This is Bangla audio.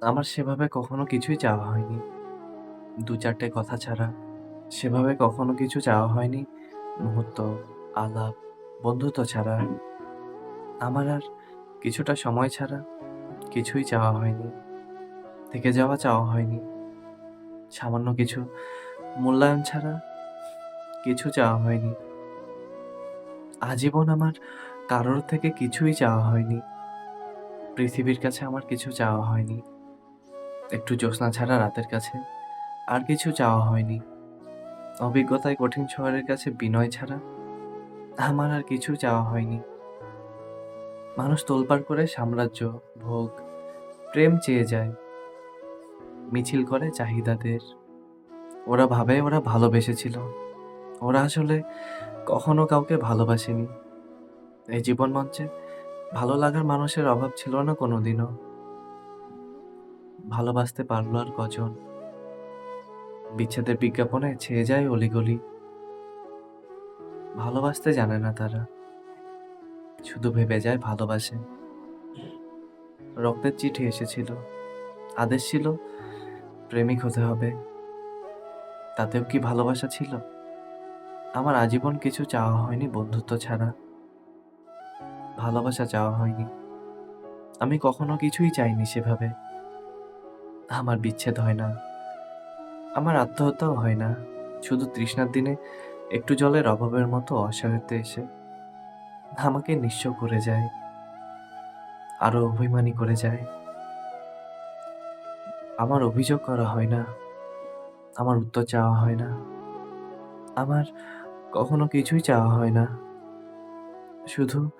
আমার সেভাবে কখনো কিছুই চাওয়া হয়নি। দু চারটে কথা ছাড়া সেভাবে কখনো কিছু চাওয়া হয়নি। মুহূর্ত, আলাপ, বন্ধুত্ব ছাড়া। আমার আর কিছুটা সময় ছাড়া কিছুই চাওয়া হয়নি। থেকে যাওয়া চাওয়া হয়নি। সামান্য কিছু মূল্যায়ন ছাড়া কিছু চাওয়া হয়নি। আজীবন আমার কারোর থেকে কিছুই চাওয়া হয়নি। পৃথিবীর কাছে আমার কিছু চাওয়া হয়নি। একটু জ্যোৎস্না ছাড়া রাতের কাছে আর কিছু চাওয়া হয়নি। অভিজ্ঞতায় কঠিন শহরের কাছে বিনয় ছাড়া আমার আর কিছু চাওয়া হয়নি। মানুষ তোলপাড় করে সাম্রাজ্য, ভোগ, প্রেম চেয়ে যায়। মিছিল করে চাহিদাদের। ওরা ভাবে ওরা ভালোবেসেছিল। ওরা আসলে কখনো কাউকে ভালোবাসেনি। এই জীবন মঞ্চে ভালো লাগার মানুষের অভাব ছিল না কোনোদিনও। ভালোবাসতে পারল আর কজন? বিচ্ছেদের বিজ্ঞাপনে ছেয়ে যায় অলিগলি। ভালোবাসতে জানে না তারা। শুধু ভেবে যায় ভালোবাসে। রক্তের চিঠি এসেছিল। আদেশ ছিল, প্রেমিক হতে হবে। তাতেও কি ভালোবাসা ছিল? আমার আজীবন কিছু চাওয়া হয়নি বন্ধুত্ব ছাড়া। ভালোবাসা চাওয়া হয়নি। আমি কখনো কিছুই চাইনি সেভাবে। আমার বিচ্ছেদ হয় না। আমার আত্মহত্যাও হয় না। শুধু তৃষ্ণার দিনে একটু জলের অভাবের মতো অশান্তিতে এসে আমাকে নিঃস্ব করে যায়। আরও অভিমানী করে যায়। আমার অভিযোগ করা হয় না। আমার উত্তর চাওয়া হয় না। আমার কখনো কিছুই চাওয়া হয় না। শুধু